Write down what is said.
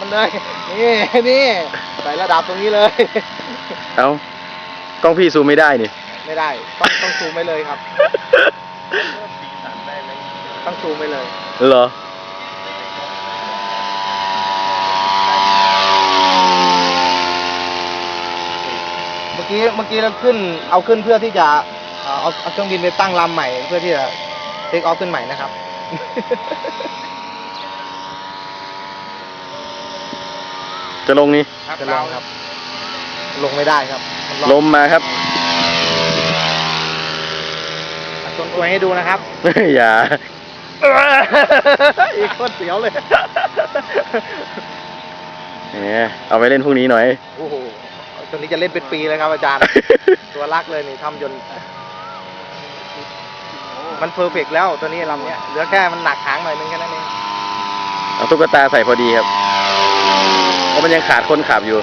มันเลย นี่นี่ใส่ระดับตรงนี้เลย เอากล้องพี่ซูมไม่ได้นี่ ไม่ได้ ต้องต้องซูมไปเลยครับ ต้องซูมไปเลย เหรอ เมื่อกี้เมื่อกี้เราขึ้นเอาขึ้นเพื่อที่จะเอาเอาเอาเครื่องบินไปตั้งลำใหม่ เพื่อที่จะเทคออฟขึ้นใหม่นะครับ จะลงนี่จะลองครับ ลงไม่ได้ครับมันล็อกลมมาครับอะชนอวยให้ดูนะครับ อย่า อีกคนเสียวเลยแหมเอาไปเล่นพรุ่งนี้หน่อย โอ้โหตัวนี้จะเล่นเป็นปีเลยครับอาจารย์ ตัวรักเลยนี่ทำจนมันเพอร์เฟกต์แล้วตัวนี้ลำเนี้ยเหลือแค่มันหนักหางหน่อยนึงแค่นั้นเองเอาตุ๊กตาใส่พอดีครับเพราะ มันยังขาดคนขับอยู่